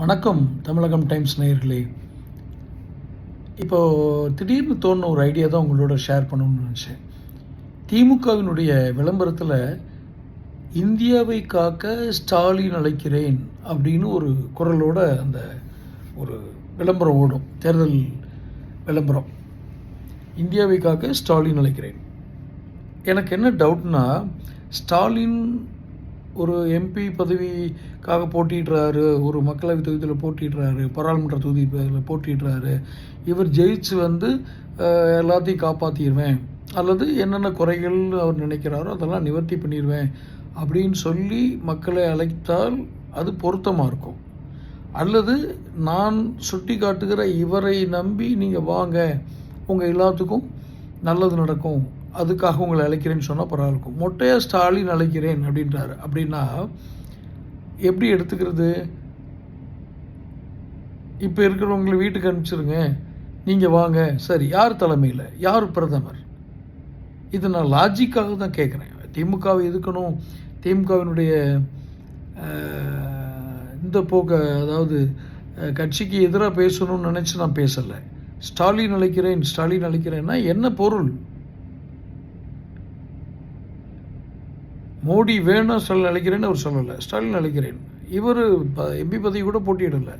வணக்கம் தமிழகம் டைம்ஸ் நேயர்களே. இப்போ திடீர்னு தோணுன ஒரு ஐடியா தான் உங்களோட ஷேர் பண்ணணும்னு நினச்சேன். திமுகவினுடைய விளம்பரத்தில் இந்தியாவை காக்க ஸ்டாலின் அழைக்கிறேன் அப்படின்னு ஒரு குரலோட அந்த ஒரு விளம்பரம் ஓடும். தேர்தல் விளம்பரம். இந்தியாவை காக்க ஸ்டாலின் அழைக்கிறேன். எனக்கு என்ன டவுட்னா ஸ்டாலின் ஒரு எம்பி பதவிக்காக போட்டிடுறாரு ஒரு மக்களவை தொகுதியில் போட்டிடுறாரு பாராளுமன்ற தொகுதியில் போட்டிடுறாரு இவர் ஜெயிச்சு வந்து எல்லாத்தையும் காப்பாற்றிடுவேன் அல்லது என்னென்ன குறைகள் அவர் நினைக்கிறாரோ அதெல்லாம் நிவர்த்தி பண்ணிடுவேன் அப்படின்னு சொல்லி மக்களை அழைத்தால் அது பொருத்தமாக இருக்கும். அல்லது நான் சுட்டி காட்டுகிற இவரை நம்பி நீங்கள் வாங்க. உங்கள் எல்லாத்துக்கும் நல்லது நடக்கும். அதுக்காக உங்களை அழைக்கிறேன்னு சொன்னால் பரவாயில்ல இருக்கும். மொட்டையாக ஸ்டாலின் அழைக்கிறேன் அப்படின்றாரு. அப்படின்னா எப்படி எடுத்துக்கிறது? இப்போ இருக்கிறவங்களை வீட்டுக்கு அனுப்பிச்சிருங்க. நீங்கள் வாங்க. சரி யார் தலைமையில்? யார் பிரதமர்? இது நான் லாஜிக்காக தான் கேட்குறேன் திமுகவை எதுக்கணும்? திமுகவினுடைய இந்த போக்க அதாவது கட்சிக்கு எதிராக பேசணும்னு நினச்சி நான் பேசலை. ஸ்டாலின் அழைக்கிறேன் ஸ்டாலின் அழைக்கிறேன்னா என்ன பொருள்? மோடி வேணும் ஸ்டாலின் அழைக்கிறேன்னு அவர் சொல்லலை. ஸ்டாலின் அழைக்கிறேன். இவர் எம்பி பதவி கூட போட்டியிடலை.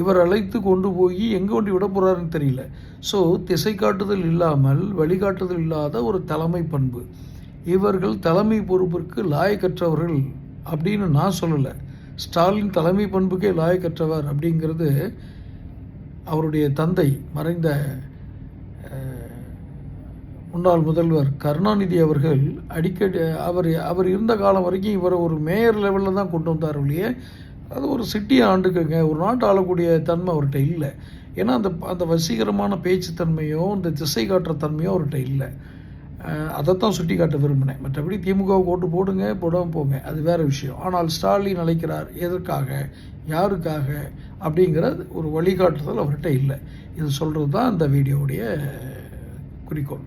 இவர் அழைத்து கொண்டு போய் எங்கே கொண்டு விட போகிறாருன்னு தெரியல. ஸோ திசை காட்டுதல் இல்லாமல் வழிகாட்டுதல் இல்லாத ஒரு தலைமை பண்பு. இவர்கள் தலைமை பொறுப்பிற்கு லாயக்கற்றவர்கள் அப்படின்னு நான் சொல்லலை. ஸ்டாலின் தலைமை பண்புக்கே லாயக்கற்றவர் அப்படிங்கிறது அவருடைய தந்தை மறைந்த முன்னாள் முதல்வர் கருணாநிதி அவர்கள் அடிக்கடி அவர் அவர் இருந்த காலம் வரைக்கும் இவரை ஒரு மேயர் லெவலில் தான் கொண்டு வந்தார் ஒழிய அது ஒரு சிட்டியை ஆண்டுக்குங்க. ஒரு நாட்டு ஆளக்கூடிய தன்மை அவர்கிட்ட இல்லை. ஏன்னா அந்த அந்த வசீகரமான பேச்சுத்தன்மையோ இந்த திசை காட்டுற தன்மையோ அவர்கிட்ட இல்லை. அதைத்தான் சுட்டி காட்ட விரும்பினேன். மற்றபடி திமுகவுக்கு ஓட்டு போடுங்க போடாமல் போங்க. அது வேறு விஷயம். ஆனால் ஸ்டாலின் அழைக்கிறார் எதற்காக? யாருக்காக? அப்படிங்கிற ஒரு வழிகாட்டுதல் அவர்கிட்ட இல்லை. இது சொல்கிறது தான் இந்த வீடியோவுடைய குறிக்கோள்.